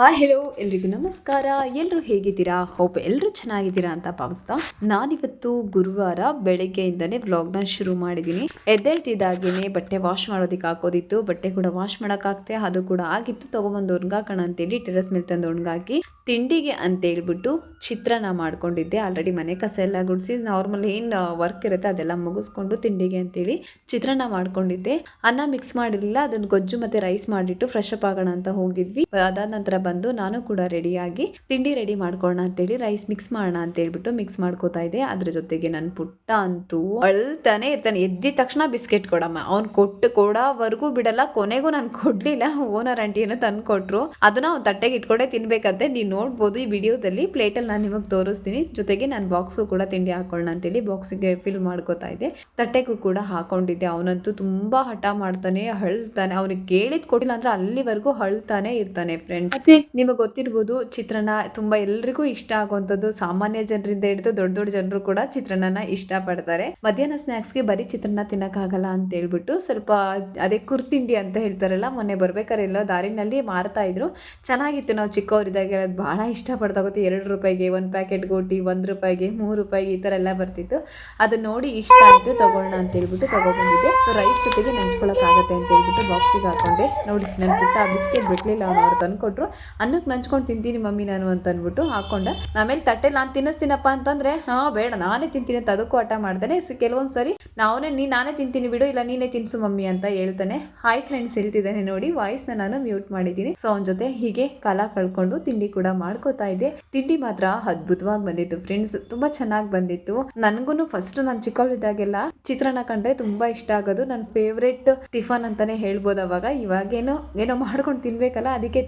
Hi hello ಎಲ್ರಿಗೂ ನಮಸ್ಕಾರ. ಎಲ್ಲರೂ ಹೇಗಿದ್ದೀರಾ? ಹೋಪ್ ಎಲ್ಲರೂ ಚೆನ್ನಾಗಿದ್ದೀರಾ ಅಂತ ಭಾವಿಸ್ತಾ. ನಾನಿವತ್ತು ಗುರುವಾರ ಬೆಳಗ್ಗೆಯಿಂದನೇ ವ್ಲಾಗ್ನ ಶುರು ಮಾಡಿದ್ದೀನಿ. ಎದ್ದೇಳ್ತಿದ್ದಾಗೇನೆ ಬಟ್ಟೆ ವಾಶ್ ಮಾಡೋದಕ್ಕೆ ಹಾಕೋದಿತ್ತು. ಬಟ್ಟೆ ಕೂಡ ವಾಶ್ ಮಾಡೋಕ್ಕಾಗ್ತೆ ಅದು ಕೂಡ ಆಗಿತ್ತು. ತೊಗೊಂಬಂದು ಒಣಗಾಕೋಣ ಅಂತೇಳಿ ಟೆರಸ್ ಮೇಲೆ ತಂದು ಒಣಗಾಕಿ, ತಿಂಡಿಗೆ ಅಂತ ಹೇಳ್ಬಿಟ್ಟು ಚಿತ್ರಾನ್ನ ಮಾಡ್ಕೊಂಡಿದ್ದೆ. ಆಲ್ರೆಡಿ ಮನೆ ಕಸ ಎಲ್ಲ ಗುಡಿಸಿ ನಾರ್ಮಲ್ ಏನು ವರ್ಕ್ ಇರುತ್ತೆ ಅದೆಲ್ಲ ಮುಗಿಸ್ಕೊಂಡು ತಿಂಡಿಗೆ ಅಂತೇಳಿ ಚಿತ್ರಾನ್ನ ಮಾಡ್ಕೊಂಡಿದ್ದೆ. ಅನ್ನ ಮಿಕ್ಸ್ ಮಾಡಿರಲಿಲ್ಲ. ಅದನ್ನು ಗೊಜ್ಜು ಮತ್ತೆ ರೈಸ್ ಮಾಡಿಟ್ಟು ಫ್ರೆಶ್ ಅಪ್ ಆಗೋಣ ಅಂತ ಹೋಗಿದ್ವಿ. ಅದಾದ ನಂತರ ಬಂದು ನಾನು ಕೂಡ ರೆಡಿಯಾಗಿ ತಿಂಡಿ ರೆಡಿ ಮಾಡ್ಕೊಳ್ಳೋಣ ಅಂತೇಳಿ ರೈಸ್ ಮಿಕ್ಸ್ ಮಾಡೋಣ ಅಂತ ಹೇಳ್ಬಿಟ್ಟು ಮಿಕ್ಸ್ ಮಾಡ್ಕೋತಾ ಇದ್ದೆ. ಅದ್ರ ಜೊತೆಗೆ ನನ್ನ ಪುಟ್ಟ ಅಂತೂ ಅಳ್ತಾನೆ ಇರ್ತಾನೆ. ಎದ್ದಿದ ತಕ್ಷಣ ಬಿಸ್ಕೆಟ್ ಕೊಡಮ್ಮ. ಅವ್ನು ಕೊಟ್ಟು ಕೊಡೋವರೆಗೂ ಬಿಡಲ್ಲ, ಕೊನೆಗೂ ನಾನು ಕೊಡ್ಲಿಲ್ಲ. ಓನರ್ ಆಂಟಿ ಏನೋ ತಂದು ಕೊಟ್ರು ಅದನ್ನ ಅವ್ನು ತಟ್ಟೆಗೆ ಇಟ್ಕೊಂಡೆ ತಿನ್ಬೇಕಂತೆ. ನೀವು ನೋಡ್ಬೋದು ಈ ವಿಡಿಯೋದಲ್ಲಿ ಪ್ಲೇಟಲ್ಲಿ ನಾನು ನಿಮಗೆ ತೋರಿಸ್ತೀನಿ. ಜೊತೆಗೆ ನಾನು ಬಾಕ್ಸ್ ಕೂಡ ತಿಂಡಿ ಹಾಕೊಳ್ಳೋಣ ಅಂತೇಳಿ ಬಾಕ್ಸಿಗೆ ಫಿಲ್ ಮಾಡ್ಕೋತಾ ಇದ್ದೆ. ತಟ್ಟೆಗೂ ಕೂಡ ಹಾಕೊಂಡಿದ್ದೆ. ಅವನಂತೂ ತುಂಬಾ ಹಠ ಮಾಡ್ತಾನೆ, ಅಳ್ತಾನೆ. ಅವನಿಗೆ ಕೇಳಿದ್ ಕೊಟ್ಟಿಲ್ಲ ಅಂದ್ರೆ ಅಲ್ಲಿವರೆಗೂ ಹಳ್ತಾನೆ ಇರ್ತಾನೆ ಫ್ರೆಂಡ್ಸ್ ಮತ್ತೆ ನಿಮಗೆ ಗೊತ್ತಿರ್ಬೋದು ಚಿತ್ರಾನ್ನ ತುಂಬ ಎಲ್ರಿಗೂ ಇಷ್ಟ ಆಗುವಂಥದ್ದು. ಸಾಮಾನ್ಯ ಜನರಿಂದ ಹಿಡಿದು ದೊಡ್ಡ ದೊಡ್ಡ ಜನರು ಕೂಡ ಚಿತ್ರಾನ್ನನ ಇಷ್ಟಪಡ್ತಾರೆ. ಮಧ್ಯಾಹ್ನ ಸ್ನ್ಯಾಕ್ಸ್ಗೆ ಬರೀ ಚಿತ್ರಾನ್ನ ತಿನ್ನೋಕ್ಕಾಗಲ್ಲ ಅಂತ ಹೇಳ್ಬಿಟ್ಟು ಸ್ವಲ್ಪ ಅದೇ ಕುರ್ತಿಂಡಿ ಅಂತ ಹೇಳ್ತಾರಲ್ಲ, ಮೊನ್ನೆ ಬರ್ಬೇಕಾದ್ರೆ ಎಲ್ಲೋ ದಾರಿನಲ್ಲಿ ಮಾರ್ತಾ ಇದ್ರು. ಚೆನ್ನಾಗಿತ್ತು, ನಾವು ಚಿಕ್ಕವರಿದ್ದಾಗ ಅದು ಭಾಳ ಇಷ್ಟಪಡ್ತಾ ಗೊತ್ತು ಎರಡು ರೂಪಾಯಿಗೆ ಒಂದು ಪ್ಯಾಕೆಟ್ ಗೋಟಿ, ಒಂದು ರೂಪಾಯಿಗೆ ಮೂರು ರೂಪಾಯಿಗೆ ಈ ಥರ ಎಲ್ಲ ಬರ್ತಿತ್ತು. ಅದನ್ನ ನೋಡಿ ಇಷ್ಟ ಆಯಿತು, ತಗೊಳ್ಳೋಣ ಅಂತ ಹೇಳ್ಬಿಟ್ಟು ತಗೊಬಂದಿದ್ದೆ. ಸೊ ರೈಸ್ ಜೊತೆಗೆ ನೆಂಚ್ಕೊಳಕ್ಕಾಗತ್ತೆ ಅಂತ ಹೇಳ್ಬಿಟ್ಟು ಬಾಕ್ಸಿಗೆ ಹಾಕೊಂಡೆ. ನೋಡಿ ನನ್ನ ಪುಟ್ಟ ಬಿಸ್ಕೆಟ್ ಬಿಡಲಿಲ್ಲ ಅವ್ರು ತಂದ್ಕೊಟ್ರು. ಅನ್ನಕ್ಕೆ ನಂಚ್ಕೊಂಡು ತಿಂತೀನಿ ಮಮ್ಮಿ ನಾನು ಅಂತ ಅಂದ್ಬಿಟ್ಟು ಹಾಕೊಂಡ ಆಮೇಲೆ ತಟ್ಟೆಲಿ ನಾನು ತಿನ್ನಿಸ್ತೀನಪ್ಪ ಅಂತಂದ್ರೆ, ಹಾಂ, ಬೇಡ, ನಾನೇ ತಿಂತೀನಿ ಅಂತ ಅದಕ್ಕೂ ಹಠ ಮಾಡ್ತಾನೆ ಕೆಲವೊಂದು ಸರಿ ನಾವೇ ನೀ ನಾನೇ ತಿಂತೀನಿ ಬಿಡು, ಇಲ್ಲ ನೀನೇ ತಿನ್ಸು ಮಮ್ಮಿ ಅಂತ ಹೇಳ್ತಾನೆ. ಹಾಯ್ ಫ್ರೆಂಡ್ಸ್ ಹೇಳ್ತಿದ್ದಾನೆ ನೋಡಿ ವಾಯ್ಸ್ನ ನಾನು ಮ್ಯೂಟ್ ಮಾಡಿದ್ದೀನಿ. ಸೊ ಅವನ ಜೊತೆ ಹೀಗೆ ಕಾಲ ಕಳ್ಕೊಂಡು ತಿಂಡಿ ಕೂಡ ಮಾಡ್ಕೋತಾ ಇದ್ದೆ. ತಿಂಡಿ ಮಾತ್ರ ಅದ್ಭುತವಾಗಿ ಬಂದಿತ್ತು ಫ್ರೆಂಡ್ಸ್ ತುಂಬಾ ಚೆನ್ನಾಗಿ ಬಂದಿತ್ತು. ನನ್ಗೂ ಫಸ್ಟ್ ನಾನು ಚಿಕ್ಕವಳಿದ್ದಾಗೆಲ್ಲ ಚಿತ್ರಾನ್ನ ಕಂಡ್ರೆ ತುಂಬಾ ಇಷ್ಟ ಆಗೋದು. ನನ್ನ ಫೇವ್ರೆಟ್ ಟಿಫನ್ ಅಂತಾನೆ ಹೇಳ್ಬೋದು ಅವಾಗ. ಇವಾಗೇನೋ, ಏನೋ ಮಾಡ್ಕೊಂಡು ತಿನ್ಬೇಕಲ್ಲ, ಅದಕ್ಕೆ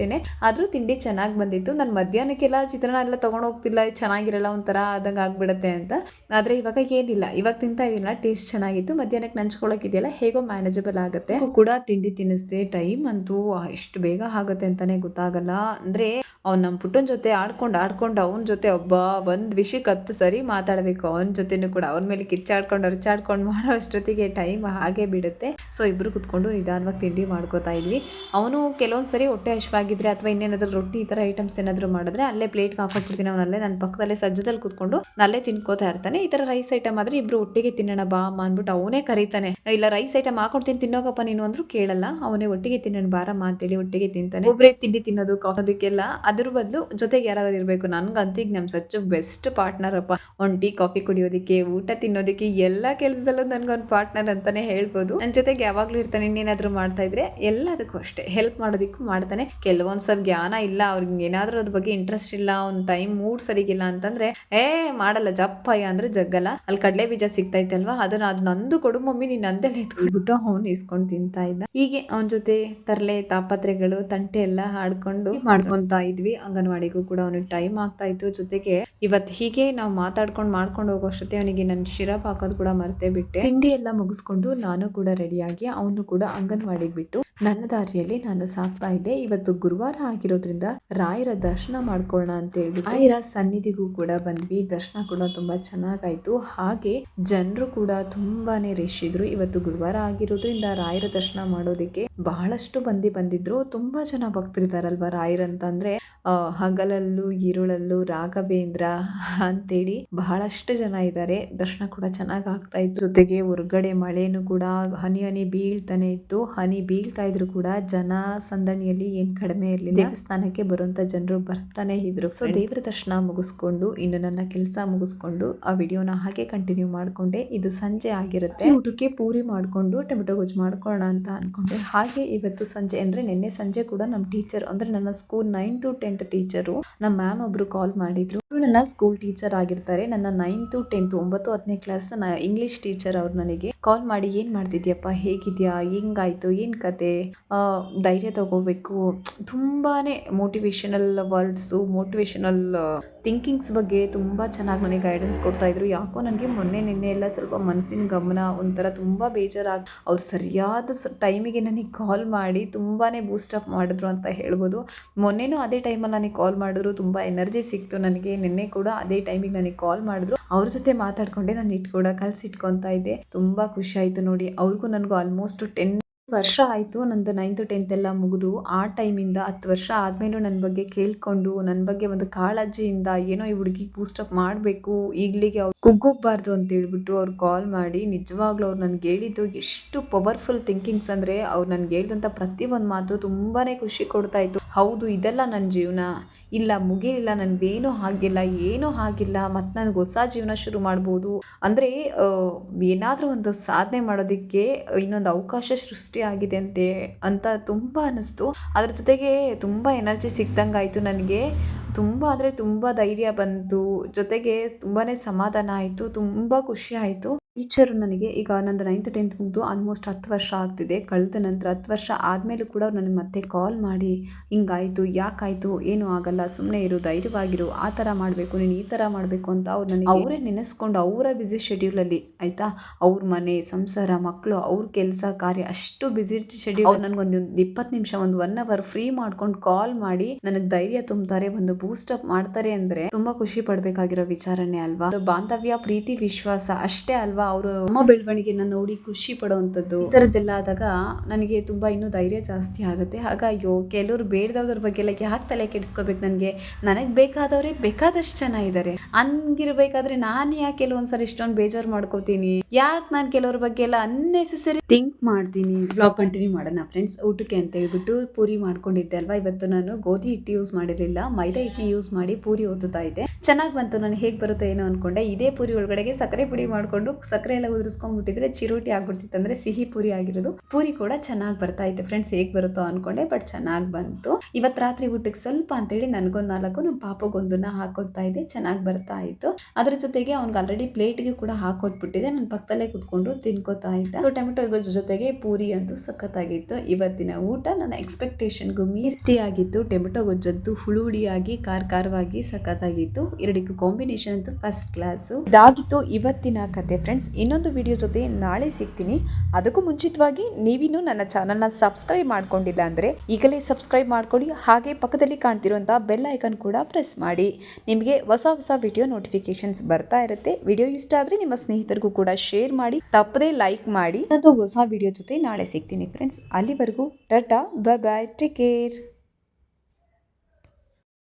ತಿನ್ನೋದಷ್ಟೇನೆ ಆದ್ರೂ ತಿಂಡಿ ಚೆನ್ನಾಗಿ ಬಂದಿತ್ತು. ನಾನು ಮಧ್ಯಾಹ್ನಕ್ಕೆಲ್ಲ ಚಿತ್ರಾನ್ನ ಎಲ್ಲ ತಗೊಂಡು ಹೋಗ್ತಿಲ್ಲ. ಚೆನ್ನಾಗಿರಲ್ಲ ಒಂಥರ ಆದಂಗೆ ಆಗ್ಬಿಡತ್ತೆ ಅಂತ. ಆದ್ರೆ ಇವಾಗ ಏನಿಲ್ಲ. ಇವಾಗ ತಿಂತಾ ಇದಿಲ್ಲ. ಟೇಸ್ಟ್ ಚೆನ್ನಾಗಿತ್ತು. ಮಧ್ಯಾಹ್ನಕ್ಕೆ ನಂಚ್ಕೊಳಕ್ಕಿದೆಯಲ್ಲ ಹೇಗೋ ಮ್ಯಾನೇಜಬಲ್ ಆಗುತ್ತೆ. ಕೂಡ ತಿಂಡಿ ತಿನ್ನಿಸ್ದೆ. ಟೈಮ್ ಅಂತೂ ಎಷ್ಟು ಬೇಗ ಆಗುತ್ತೆ ಅಂತಾನೆ ಗೊತ್ತಾಗಲ್ಲ. ಅಂದ್ರೆ ಅವ್ನು ನಮ್ಮ ಪುಟ್ಟನ ಜೊತೆ ಆಡ್ಕೊಂಡು ಆಡ್ಕೊಂಡು ಅವನ ಜೊತೆ ಒಬ್ಬ ಒಂದು ವಿಷಯಕ್ಕೆ ಹತ್ತು ಸರಿ ಮಾತಾಡಬೇಕು. ಅವನ ಜೊತೆನೂ ಕೂಡ ಅವ್ರ ಮೇಲೆ ಕಿಚ್ಚಾಡ್ಕೊಂಡು ಅರ್ಚಾಡ್ಕೊಂಡು ಮಾಡೋ ಅಷ್ಟೊತ್ತಿಗೆ ಟೈಮ್ ಹಾಗೆ ಬಿಡುತ್ತೆ. ಸೊ ಇಬ್ರು ಕುತ್ಕೊಂಡು ನಿಧಾನವಾಗಿ ತಿಂಡಿ ಮಾಡ್ಕೋತಾ ಇದ್ವಿ. ಅವನು ಕೆಲವೊಂದು ಸರಿ ಹೊಟ್ಟೆ ಹಶ್ವಾಗಿದ್ರೆ ಅಥವಾ ಇನ್ನೇನಾದ್ರೂ ರೊಟ್ಟಿ ಈ ಥರ ಐಟಮ್ಸ್ ಏನಾದರೂ ಮಾಡಿದ್ರೆ ಅಲ್ಲೇ ಪ್ಲೇಟ್ಗೆ ಹಾಕೊಂಡ್ಬಿಡ್ತೀನಿ ಅವನಲ್ಲೇ ನನ್ನ ಪಕ್ಕದಲ್ಲೇ ಸಜ್ಜದಲ್ಲಿ ಕುತ್ಕೊಂಡು ನಲ್ಲೇ ತಿನ್ಕೋತಾ ಇರ್ತಾನೆ. ಈ ಥರ ರೈಸ್ ಐಟಮ್ ಆದ್ರೆ ಇಬ್ರು ಒಟ್ಟಿಗೆ ತಿನ್ನೋಣ ಬಾ ಅಮ್ಮ ಅಂದ್ಬಿಟ್ಟು ಅವನೇ ಕರೀತಾನೆ. ಇಲ್ಲ ರೈಸ್ ಐಟಮ್ ಹಾಕೊಡ್ತೀನಿ ತಿನ್ನೋಕಪ್ಪ ನೀನು ಅಂದ್ರೂ ಕೇಳಲ್ಲ. ಅವನೇ ಒಟ್ಟಿಗೆ ತಿನ್ನೋಣ ಬಾರಮ್ಮ ಅಂತೇಳಿ ಒಟ್ಟಿಗೆ ತಿಂತಾನೆ. ಒಬ್ಬರೇ ತಿಂಡಿ ತಿನ್ನೋದು ಕಾಫೋದಕ್ಕೆಲ್ಲ ಅದ್ರ ಬದಲು ಜೊತೆಗೆ ಯಾರಾದ್ರೂ ಇರಬೇಕು. ನನ್ಗಂತೂ ಈಗ ನಮ್ಮ ಸಚ್ಚು ಬೆಸ್ಟ್ ಪಾರ್ಟ್ನರ್ ಅಪ್ಪ. ಒಂದು ಟೀ ಕಾಫಿ ಕುಡಿಯೋದಕ್ಕೆ, ಊಟ ತಿನ್ನೋದಕ್ಕೆ, ಎಲ್ಲ ಕೆಲಸದಲ್ಲೂ ನನ್ಗೊಂದು ಪಾರ್ಟ್ನರ್ ಅಂತಾನೆ ಹೇಳ್ಬೋದು. ನನ್ನ ಜೊತೆಗೆ ಯಾವಾಗ್ಲೂ ಇರ್ತಾನೆ, ಇನ್ನೇನಾದರೂ ಮಾಡ್ತಾ ಇದ್ರೆ ಎಲ್ಲದಕ್ಕೂ ಅಷ್ಟೇ. ಹೆಲ್ಪ್ ಮಾಡೋದಕ್ಕೂ ಮಾಡ್ತಾನೆ. ಕೆಲವೊಂದ್ ಸರ್ ಜ್ಞಾನ ಇಲ್ಲ, ಅವ್ರಿಗೆ ಏನಾದರೂ ಅದ್ರ ಬಗ್ಗೆ ಇಂಟ್ರೆಸ್ಟ್ ಇಲ್ಲ ಅವ್ನ ಟೈಮ್ ಮೂಡ್ ಸರಿಗಿಲ್ಲ ಅಂತಂದ್ರೆ, ಏ, ಮಾಡಲ್ಲ ಜಪ್ಪಯ್ಯ ಅಂದ್ರೆ ಜಗ್ಗಲ್ಲ ಅಲ್ಲಿ ಕಡಲೆ ಬೀಜ ಸಿಗ್ತೈತಲ್ವಾ, ಅದನ್ನ ಅದ್ ನಂದು ಕೊಡು ಮಮ್ಮಿ, ನೀನ್ ಅಂದೇ ಎತ್ಕೊಂಡ್ಬಿಟ್ಟು ಅವ್ನು ಇಸ್ಕೊಂಡು ತಿಂತಾ ಇದ್ದ. ಹೀಗೆ ಅವನ ಜೊತೆ ತರಲೆ, ತಾಪತ್ರೆಗಳು, ತಂಟೆ ಎಲ್ಲ ಹಾಡ್ಕೊಂಡು ಮಾಡ್ಕೊಂತಾ ಇದ್ವಿ. ಅಂಗನವಾಡಿಗೂ ಕೂಡ ಅವನಿಗೆ ಟೈಮ್ ಆಗ್ತಾ ಇತ್ತು. ಜೊತೆಗೆ ಇವತ್ತು ಹೀಗೆ ನಾವು ಮಾತಾಡ್ಕೊಂಡು ಮಾಡ್ಕೊಂಡು ಹೋಗೋಷ್ಟೊತ್ತೆ ಅವನಿಗೆ ನನ್ನ ಶಿರಪ್ ಹಾಕೋದು ಕೂಡ ಮರ್ತೇ ಬಿಟ್ಟೆ. ತಿಂಡಿ ಎಲ್ಲ ಮುಗಿಸ್ಕೊಂಡು ನಾನು ಕೂಡ ರೆಡಿಯಾಗಿ ಅವನು ಕೂಡ ಅಂಗನವಾಡಿಗೆ ಬಿಟ್ಟು ನನ್ನ ದಾರಿಯಲ್ಲಿ ನಾನು ಸಾಕ್ತಾ ಇದ್ದೆ. ಇವತ್ತು ಗುರುವಾರ ಆಗಿರೋದ್ರಿಂದ ರಾಯರ ದರ್ಶನ ಮಾಡ್ಕೊಳ್ಳೋಣ ಅಂತ ಹೇಳಿ ರಾಯರ ಸನ್ನಿಧಿಗೂ ಕೂಡ ಬಂದ್ವಿ. ದರ್ಶನ ಕೂಡ ತುಂಬಾ ಚೆನ್ನಾಗಾಯ್ತು. ಹಾಗೆ ಜನರು ಕೂಡ ತುಂಬಾನೇ ರಶ್ ಇದ್ರು. ಇವತ್ತು ಗುರುವಾರ ಆಗಿರೋದ್ರಿಂದ ರಾಯರ ದರ್ಶನ ಮಾಡೋದಕ್ಕೆ ಬಹಳಷ್ಟು ಮಂದಿ ಬಂದಿದ್ರು. ತುಂಬಾ ಜನ ಭಕ್ತರಿದಾರಲ್ವಾ ರಾಯರ್ ಅಂತಂದ್ರೆ? ಹಗಲಲ್ಲೂ, ಈರುಳಲ್ಲೂ, ರಾಘವೇಂದ್ರ ಅಂತೇಳಿ ಬಹಳಷ್ಟು ಜನ ಇದ್ದಾರೆ ದರ್ಶನ ಕೂಡ ಚೆನ್ನಾಗಿ ಆಗ್ತಾ ಇತ್ತು. ಜೊತೆಗೆ ಹೊರಗಡೆ ಮಳೆನೂ ಕೂಡ ಹನಿ ಹನಿ ಬೀಳ್ತಾನೆ ಇತ್ತು. ಹನಿ ಬೀಳ್ತಾ ಇದ್ರು ಕೂಡ ಜನ ಸಂದಣಿಯಲ್ಲಿ ಏನ್ ಕಡಿಮೆ ಇರಲಿಲ್ಲ. ದೇವಸ್ಥಾನಕ್ಕೆ ಬರುವಂತ ಜನರು ಬರ್ತಾನೆ ಇದ್ರು. ಸೊ ದೇವರ ದರ್ಶನ ಮುಗಿಸ್ಕೊಂಡು ಇನ್ನು ನನ್ನ ಕೆಲಸ ಮುಗಿಸ್ಕೊಂಡು ಆ ವಿಡಿಯೋನ ಹಾಗೆ ಕಂಟಿನ್ಯೂ ಮಾಡ್ಕೊಂಡೆ. ಇದು ಸಂಜೆ ಆಗಿರುತ್ತೆ. ಊಟಕ್ಕೆ ಪೂರಿ ಮಾಡ್ಕೊಂಡು ಟೊಮೆಟೊ ಗೊಜ್ಜು ಮಾಡ್ಕೊಳ್ಳೋಣ ಅಂತ ಅನ್ಕೊಂಡೆ. ಹಾಗೆ ಇವತ್ತು ಸಂಜೆ ಅಂದ್ರೆ ನಿನ್ನೆ ಸಂಜೆ ಕೂಡ ನಮ್ಮ ಟೀಚರ್ ಅಂದ್ರೆ ನನ್ನ ಸ್ಕೂಲ್ ನೈನ್ತ್ ಟೆಂತ್ ಟೀಚರು ನಮ್ಮ ಮ್ಯಾಮ್ ಒಬ್ರು ಕಾಲ್ ಮಾಡಿದ್ರು. ನನ್ನ ಸ್ಕೂಲ್ ಟೀಚರ್ ಆಗಿರ್ತಾರೆ. ನನ್ನ ನೈನ್ತ್ ಟೆಂತ್ ಒಂಬತ್ತು ಹತ್ತನೇ ಕ್ಲಾಸ್ ಇಂಗ್ಲಿಷ್ ಟೀಚರ್ ಅವ್ರು ನನಗೆ. ಕಾಲ್ ಮಾಡಿ ಏನು ಮಾಡ್ತಿದ್ಯಪ್ಪ? ಹೇಗಿದ್ಯಾ? ಹೆಂಗಾಯ್ತು? ಏನು ಕತೆ? ಧೈರ್ಯ ತಗೋಬೇಕು. ತುಂಬಾ ಮೋಟಿವೇಶನಲ್ ವರ್ಡ್ಸು ಮೋಟಿವೇಶನಲ್ ಥಿಂಕಿಂಗ್ಸ್ ಬಗ್ಗೆ ತುಂಬ ಚೆನ್ನಾಗಿ ನನಗೆ ಗೈಡೆನ್ಸ್ ಕೊಡ್ತಾ ಇದ್ರು. ಯಾಕೋ ನನಗೆ ಮೊನ್ನೆ ನಿನ್ನೆ ಎಲ್ಲ ಸ್ವಲ್ಪ ಮನಸ್ಸಿನ ಗಮನ ಒಂಥರ ತುಂಬ ಬೇಜಾರಾಗಿ, ಅವ್ರು ಸರಿಯಾದ ಟೈಮಿಗೆ ನನಗೆ ಕಾಲ್ ಮಾಡಿ ತುಂಬಾ ಬೂಸ್ಟಪ್ ಮಾಡಿದ್ರು ಅಂತ ಹೇಳ್ಬೋದು. ಮೊನ್ನೆನೂ ಅದೇ ಟೈಮಲ್ಲಿ ನನಗೆ ಕಾಲ್ ಮಾಡಿದ್ರು. ತುಂಬ ಎನರ್ಜಿ ಸಿಕ್ತು ನನಗೆ. ನಿನ್ನೆ ಕೂಡ ಅದೇ ಟೈಮಿಗೆ ನನಗೆ ಕಾಲ್ ಮಾಡಿದ್ರು. ಅವ್ರ ಜೊತೆ ಮಾತಾಡ್ಕೊಂಡೆ, ನಾನು ಇಟ್ಕೊಡ ಕಲ್ಸಿ ಇಟ್ಕೊತಾ ಇದ್ದೆ. ತುಂಬ ಖುಷಿ ಆಯಿತು ನೋಡಿ. ಅವ್ರಿಗೂ ನನಗೂ ಆಲ್ಮೋಸ್ಟ್ ಟೆನ್ ವರ್ಷ ಆಯಿತು. ನಂದು ನೈನ್ತ್ ಟೆಂತ್ ಎಲ್ಲ ಮುಗಿದು ಆ ಟೈಮಿಂದ ಹತ್ತು ವರ್ಷ ಆದಮೇಲೂ ನನ್ನ ಬಗ್ಗೆ ಕೇಳಿಕೊಂಡು ನನ್ನ ಬಗ್ಗೆ ಒಂದು ಕಾಳಜಿಯಿಂದ ಏನೋ ಈ ಹುಡುಗಿ ಬೂಸ್ಟಪ್ ಮಾಡಬೇಕು, ಈಗಲಿಗೆ ಅವ್ರು ಕುಗ್ಗೋಗ್ಬಾರ್ದು ಅಂತ ಹೇಳ್ಬಿಟ್ಟು ಅವ್ರು ಕಾಲ್ ಮಾಡಿ, ನಿಜವಾಗ್ಲೂ ಅವ್ರು ನನಗೆ ಹೇಳಿದ್ದು ಎಷ್ಟು ಪವರ್ಫುಲ್ ಥಿಂಕಿಂಗ್ಸ್ ಅಂದರೆ ಅವ್ರು ನನಗೆ ಹೇಳಿದಂಥ ಪ್ರತಿಯೊಂದು ಮಾತು ತುಂಬಾ ಖುಷಿ ಕೊಡ್ತಾ ಇತ್ತು. ಹೌದು, ಇದೆಲ್ಲ ನನ್ನ ಜೀವನ. ಇಲ್ಲ, ಮುಗಿಲಿಲ್ಲ ನನಗೇನೂ ಆಗಿಲ್ಲ, ಏನೂ ಆಗಿಲ್ಲ ಮತ್ತು ನನಗೆ ಹೊಸ ಜೀವನ ಶುರು ಮಾಡ್ಬೋದು. ಅಂದರೆ ಏನಾದರೂ ಒಂದು ಸಾಧನೆ ಮಾಡೋದಕ್ಕೆ ಇನ್ನೊಂದು ಅವಕಾಶ ಸೃಷ್ಟಿಯಾಗಿದೆ ಅಂತೆ, ಅಂತ ತುಂಬ ಅನ್ನಿಸ್ತು. ಅದ್ರ ಜೊತೆಗೆ ತುಂಬ ಎನರ್ಜಿ ಸಿಕ್ದಂಗೆ ಆಯಿತು ನನಗೆ. ತುಂಬ ಅಂದರೆ ತುಂಬ ಧೈರ್ಯ ಬಂತು. ಜೊತೆಗೆ ತುಂಬಾ ಸಮಾಧಾನ ಆಯಿತು. ತುಂಬ ಖುಷಿ ಆಯಿತು. ಟೀಚರು ನನಗೆ ಈಗ ನಂದು ನೈನ್ತ್ ಟೆಂತ್ ಮುಗಿದು ಆಲ್ಮೋಸ್ಟ್ ಹತ್ತು ವರ್ಷ ಆಗ್ತಿದೆ. ಕಳೆದ ನಂತರ ಹತ್ತು ವರ್ಷ ಆದಮೇಲೂ ಕೂಡ ಅವ್ರು ನನಗೆ ಮತ್ತೆ ಕಾಲ್ ಮಾಡಿ, ಹಿಂಗಾಯಿತು, ಯಾಕಾಯಿತು, ಏನೂ ಆಗಲ್ಲ ಸುಮ್ಮನೆ ಇರು, ಧೈರ್ಯವಾಗಿರು, ಆ ಥರ ಮಾಡಬೇಕು, ನೀನು ಈ ಥರ ಮಾಡಬೇಕು ಅಂತ ಅವ್ರು ನನಗೆ ಅವರೇ ನೆನೆಸ್ಕೊಂಡು ಅವರ ಬ್ಯುಸಿ ಶೆಡ್ಯೂಲಲ್ಲಿ ಆಯಿತಾ? ಅವ್ರ ಮನೆ, ಸಂಸಾರ ಮಕ್ಕಳು ಅವ್ರ ಕೆಲಸ, ಕಾರ್ಯ, ಅಷ್ಟು ಬ್ಯುಸಿ ಶೆಡ್ಯೂಲ್ ನನಗೊಂದು ಇಪ್ಪತ್ತು ನಿಮಿಷ, ಒಂದು ಒನ್ ಅವರ್ ಫ್ರೀ ಮಾಡ್ಕೊಂಡು ಕಾಲ್ ಮಾಡಿ, ನನಗೆ ಧೈರ್ಯ ತುಂಬ್ತಾರೆ, ಒಂದು ಬೂಸ್ಟ್ ಅಪ್ ಮಾಡ್ತಾರೆ ಅಂದರೆ ತುಂಬಾ ಖುಷಿ ಪಡಬೇಕಾಗಿರೋ ವಿಚಾರನೆ ಅಲ್ವಾ? ಬಾಂಧವ್ಯ, ಪ್ರೀತಿ, ವಿಶ್ವಾಸ, ಅಷ್ಟೇ ಅಲ್ವಾ? ಅವರು ನಮ್ಮ ಬೆಳವಣಿಗೆನ ನೋಡಿ ಖುಷಿ ಪಡುವಂಥದ್ದು ಈ ಥರದ್ದೆಲ್ಲ ಆದಾಗ ನನಗೆ ತುಂಬಾ ಇನ್ನೂ ಧೈರ್ಯ ಜಾಸ್ತಿ ಆಗುತ್ತೆ. ಆಗ ಅಯ್ಯೋ ಕೆಲವರು ಬೇಡದವ್ರ ಬಗ್ಗೆ ಎಲ್ಲ ಯಾಕೆ ತಲೆ ಕೆಡಿಸ್ಕೋಬೇಕು ನನಗೆ? ನನಗೆ ಬೇಕಾದವ್ರೆ ಬೇಕಾದಷ್ಟು ಜನ ಇದ್ದಾರೆ ಹಂಗಿರ್ಬೇಕಾದ್ರೆ ನಾನು ಯಾಕೆ ಕೆಲವೊಂದ್ಸರಿ ಇಷ್ಟೊಂದು ಬೇಜಾರು ಮಾಡ್ಕೋತೀನಿ? ಯಾಕೆ ನಾನು ಕೆಲವ್ರ ಬಗ್ಗೆ ಎಲ್ಲ ಅನ್ನೆಸೆಸರಿ ಥಿಂಕ್ ಮಾಡ್ತೀನಿ? ಬ್ಲಾಗ್ ಕಂಟಿನ್ಯೂ ಮಾಡೋಣ ಫ್ರೆಂಡ್ಸ್ ಊಟಕ್ಕೆ ಅಂತ ಹೇಳ್ಬಿಟ್ಟು ಪೂರಿ ಮಾಡ್ಕೊಂಡಿದ್ದೆ ಅಲ್ವಾ? ಇವತ್ತು ನಾನು ಗೋಧಿ ಹಿಟ್ಟು ಯೂಸ್ ಮಾಡಿರಲಿಲ್ಲ. ಮೈದಾ ಹಿಟ್ಟನ್ನ ಯೂಸ್ ಮಾಡಿ ಪೂರಿ ಓದುತ್ತಾ ಇದ್ದೆ. ಚೆನ್ನಾಗಿ ಬಂತು. ನಾನು ಹೇಗೆ ಬರುತ್ತೋ ಏನೋ ಅನ್ಕೊಂಡೆ. ಇದೇ ಪೂರಿ ಒಳಗಡೆಗೆ ಸಕ್ಕರೆ ಪುಡಿ ಮಾಡಿಕೊಂಡು ಸಕ್ಕರೆ ಎಲ್ಲ ಉದುರಿಸ್ಕೊಂಡ್ಬಿಟ್ಟಿದ್ರೆ ಚಿರೋಟಿ ಆಗ್ಬಿಡ್ತಿತ್ತು ಅಂದ್ರೆ ಸಿಹಿ ಪೂರಿ ಆಗಿರೋದು. ಪೂರಿ ಕೂಡ ಚೆನ್ನಾಗಿ ಬರ್ತಾ ಇತ್ತು. ಫ್ರೆಂಡ್ಸ್ ಹೇಗೆ ಬರುತ್ತೋ ಅನ್ಕೊಂಡೆ ಬಟ್ ಚೆನ್ನಾಗಿ ಬಂತು. ಇವತ್ತು ರಾತ್ರಿ ಊಟಕ್ಕೆ ಸ್ವಲ್ಪ ಅಂತೇಳಿ ನನಗೊಂದು ನಾಲ್ಕು ನಮ್ಮ ಪಾಪಗೊಂದನ್ನ ಹಾಕೋತಾ ಇದೆ ಚೆನ್ನಾಗಿ ಬರ್ತಾ ಇತ್ತು. ಅದ್ರ ಜೊತೆಗೆ ಅವ್ನಿಗೆ ಆಲ್ರೆಡಿ ಪ್ಲೇಟ್ಗೆ ಕೂಡ ಹಾಕೊಟ್ಬಿಟ್ಟಿದೆ ನನ್ನ ಪಕ್ಕದಲ್ಲೇ ಕುತ್ಕೊಂಡು ತಿನ್ಕೋತಾ ಇದ್ದ. ಸೊ ಟೊಮೆಟೊ ಜೊತೆಗೆ ಪೂರಿ ಅಂತೂ ಸಖತ್ತಾಗಿತ್ತು. ಇವತ್ತಿನ ಊಟ ನನ್ನ ಎಕ್ಸ್ಪೆಕ್ಟೇಷನ್ಗೂ ಮೀಸ್ಟಿ ಆಗಿತ್ತು. ಟೊಮೆಟೊ ಗೊಜ್ಜದ್ದು ಹುಳುಡಿಯಾಗಿ ಖಾರ ಖಾರವಾಗಿ ಸಖತ್ತಾಗಿತ್ತು. ಎರಡಕ್ಕೂ ಕಾಂಬಿನೇಷನ್ ಅಂತೂ ಫಸ್ಟ್ ಕ್ಲಾಸು ಇದಾಗಿತ್ತು ಇವತ್ತಿನ ಕತೆ. ಫ್ರೆಂಡ್ಸ್ ಇನ್ನೊಂದು ವಿಡಿಯೋ ಜೊತೆ ನಾಳೆ ಸಿಗ್ತೀನಿ. ಅದಕ್ಕೂ ಮುಂಚಿತವಾಗಿ ನೀವಿನ್ನೂ ನನ್ನ ಚಾನಲ್ನ ಸಬ್ಸ್ಕ್ರೈಬ್ ಮಾಡ್ಕೊಂಡಿಲ್ಲ ಅಂದರೆ ಈಗಲೇ ಸಬ್ಸ್ಕ್ರೈಬ್ ಮಾಡ್ಕೊಳ್ಳಿ ಹಾಗೆ ಪಕ್ಕದಲ್ಲಿ ಕಾಣ್ತಿರುವಂಥ ಬೆಲ್ ಐಕನ್ ಕೂಡ ಪ್ರೆಸ್ ಮಾಡಿ. ನಿಮಗೆ ಹೊಸ ಹೊಸ ವಿಡಿಯೋ ನೋಟಿಫಿಕೇಶನ್ಸ್ ಬರ್ತಾ ಇರುತ್ತೆ. ವಿಡಿಯೋ ಇಷ್ಟ ಆದರೆ ನಿಮ್ಮ ಸ್ನೇಹಿತರಿಗೂ ಕೂಡ ಶೇರ್ ಮಾಡಿ. ತಪ್ಪದೇ ಲೈಕ್ ಮಾಡಿ. ಅದು ಹೊಸ ವಿಡಿಯೋ ಜೊತೆ ನಾಳೆ ಸಿಗ್ತೀನಿ ಫ್ರೆಂಡ್ಸ್. ಅಲ್ಲಿವರೆಗೂ tata, bye bye take care.